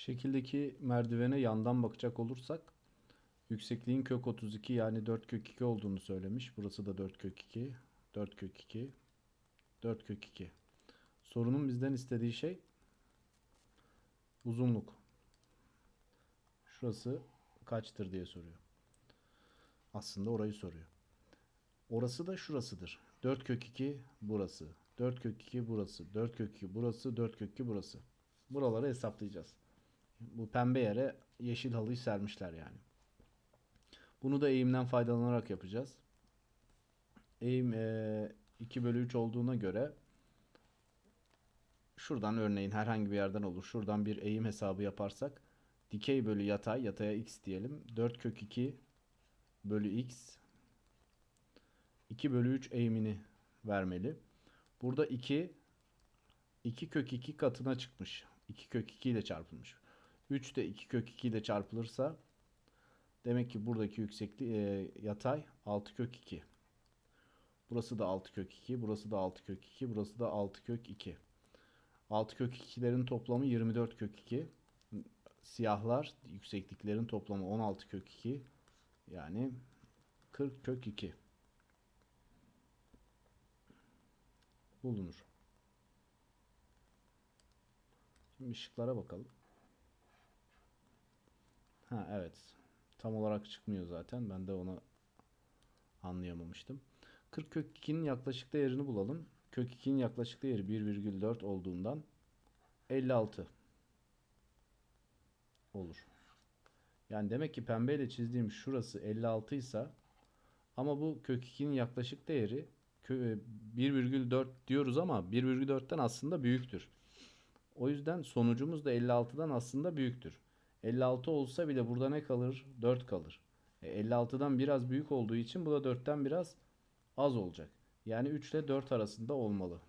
Şekildeki merdivene yandan bakacak olursak yüksekliğin kök 32 yani 4 kök 2 olduğunu söylemiş. Burası da 4 kök 2, 4 kök 2, 4 kök 2. Sorunun bizden istediği şey uzunluk. Şurası kaçtır diye soruyor. Aslında orayı soruyor. Orası da şurasıdır. 4 kök 2 burası. 4 kök 2 burası. 4 kök 2 burası. 4 kök 2 burası. Buraları hesaplayacağız. Bu pembe yere yeşil halıyı sermişler yani. Bunu da eğimden faydalanarak yapacağız. Eğim eee, 2 bölü 3 olduğuna göre şuradan örneğin herhangi bir yerden olur. Şuradan bir eğim hesabı yaparsak dikey bölü yatay, yataya x diyelim. 4 kök 2 bölü x 2 bölü 3 eğimini vermeli. Burada 2 2 kök 2 katına çıkmış. 2 kök 2 ile çarpılmış. 3 de 2 kök 2 ile çarpılırsa demek ki buradaki yüksekliği e, yatay 6 kök 2. Burası da 6 kök 2, burası da 6 kök 2, burası da 6 kök 2. 6 kök 2'lerin toplamı 24 kök 2. Siyahlar yüksekliklerin toplamı 16 kök 2. Yani 40 kök 2 bulunur. Şimdi ışıklara bakalım. Ha evet. Tam olarak çıkmıyor zaten. Ben de onu anlayamamıştım. 40 kök 2'nin yaklaşık değerini bulalım. Kök 2'nin yaklaşık değeri 1,4 olduğundan 56 olur. Yani demek ki pembeyle çizdiğim şurası 56 ise ama bu kök 2'nin yaklaşık değeri kö- 1,4 diyoruz ama 1,4'ten aslında büyüktür. O yüzden sonucumuz da 56'dan aslında büyüktür. 56 olsa bile burada ne kalır? 4 kalır. E, 56'dan biraz büyük olduğu için bu da 4'ten biraz az olacak. Yani 3 ile 4 arasında olmalı.